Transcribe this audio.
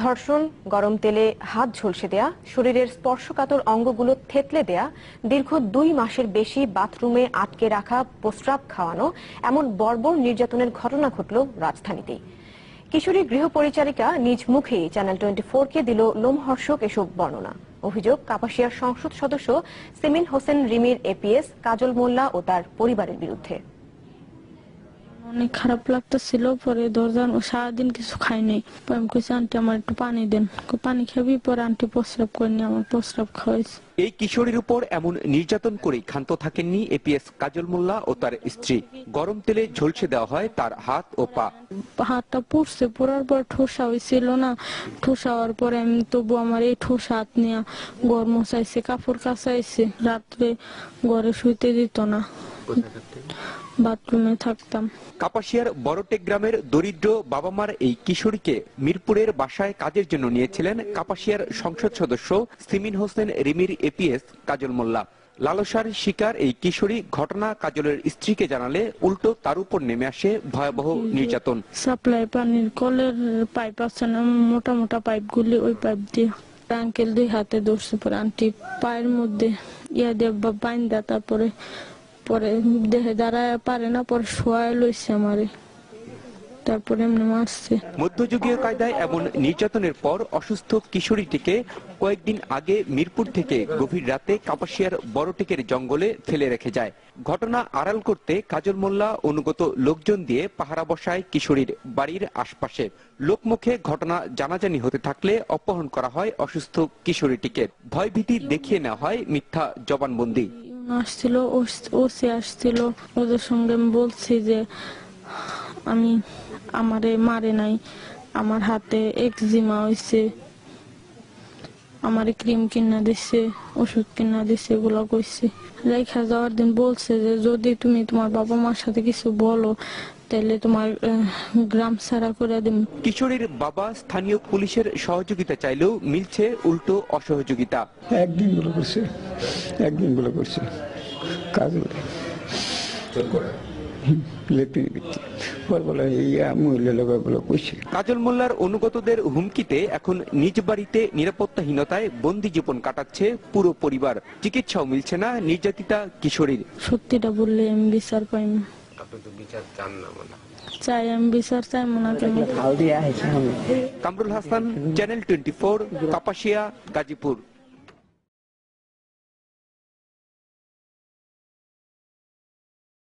ধর্ষণ, গরম তেলে হাত ঝলসে দেয়া, শরীরের স্পর্শকাতর অঙ্গগুলো থেতলে দেয়া, দীর্ঘ দুই মাসের বেশি বাথরুমে আটকে রাখা, প্রস্রাব খাওয়ানো, এমন বর্বর নির্যাতনের ঘটনা ঘটল রাজধানীতে। কিশোরী গৃহপরিচারিকা নিজ মুখেই চ্যানেল টোয়েন্টি কে দিল লোমহর্ষক এসব বর্ণনা। অভিযোগ, কাপাসিয়ার সংসদ সদস্য সিমিন হোসেন রিমির এপিএস কাজল মোল্লা ও তার পরিবারের বিরুদ্ধে। অনেক খারাপ লাগতেছিল পরে দরজা সারাদিন কিছু খাইনি পরে আমি কইছি আন্টি আমার একটু পানি দেন। পানি খাবি? পরে আন্টি প্রস্রাব করেনি আমার প্রস্রাব খাওয়াইছে। এই কিশোরীর উপর এমন নির্যাতন করে ক্ষান্ত থাকেননি এপিএস কাজল মোল্লা ও তার স্ত্রী। গরম তেলে ঝলসে দেওয়া হয় তার হাত ও পা। হাতটা পুড়ছে পুরার পর ঠোসা হয়েছিল না। ঠোসা হওয়ার পরে আমি তবু আমার এই ঠোসা হাত নিয়ে ঘর মোছাইছে কাপড় কাচাইছে। রাত্রে ঘরে শুইতে দিত না। বাথরুমে থাকতাম। কাপাসিয়ার বড়টেক গ্রামের দরিদ্র বাবা মার এই কিশোরীকে মিরপুরের বাসায় কাজের জন্য নিয়েছিলেন কাপাসিয়ার সংসদ সদস্য সিমিন হোসেন রিমির এপিএস কাজল মোল্লা। লালসার শিকার এই কিশোরী ঘটনা কাজলের স্ত্রীকে জানালে উল্টো তার উপর নেমে আসে ভয়াবহ নির্যাতন। সাপ্লাই পানির কলের পাইপ আছে না মোটা মোটা পাইপ গুলি ওই পাইপ দিয়ে আঙ্কেল দুই হাতে ধরছে। পরে আন্টি পায়ের মধ্যে ইয়া দিয়ে বাইন্দা তারপরে পরে দেহে দাঁড়ায় পারে না, পরে শোয়ায় লইছে আমারে। মধ্যযুগীয় কায়দায় এমন নির্যাতনের পর অসুস্থ কিশোরীটিকে কয়েকদিন আগে মিরপুর থেকে গভীর রাতে কাপাসিয়ার বড়টেকের জঙ্গলে ফেলে রেখে যায়। ঘটনা আড়াল করতে কাজল মোল্লা অনুগত লোকজন দিয়ে পাহারা বসায় কিশোরীর বাড়ির আশপাশে। লোকমুখে ঘটনা জানাজানি হতে থাকলে অপহরণ করা হয় অসুস্থ কিশোরীটিকে। ভয়ভীতি দেখিয়ে নেওয়া হয় মিথ্যা জবানবন্দি। আসছিল সে আসছিল। ওদের সঙ্গে আমি বলছি যে, আমি আমারে মারে নাই, আমার হাতে একজিমা হয়েছে আমারে ক্রিম কিনা দিচ্ছে ওষুধ কিনা দিচ্ছে এগুলো কইছে। রেখা যাওয়ার দিন বলছে যে যদি তুমি তোমার বাবা মার সাথে কিছু বলো তাহলে তোমার গ্রাম ছাড়া করে দিন কিশোরীর বাবা স্থানীয় পুলিশের সহযোগিতা চাইলেও মিলছে উল্টো অসহযোগিতা। একদিনগুলো করছে একদিনগুলো করছে। কাজ পর বলে এই মহিলা লোক করছে কাজল মোল্লার অনুগতদের হুমকিতে এখন নিজ বাড়িতে নিরাপত্তাহীনতায় বন্দি জীবন কাটাচ্ছে পুরো পরিবার। চিকিৎসাও মিলছে না নির্যাতিতা কিশোরীর। সত্যিটা বললে আমি বিচার পাই না। চাই আমি বিচার চাই মনে কেন Kamrul Hasan channel twenty four Kapasia Gazipur.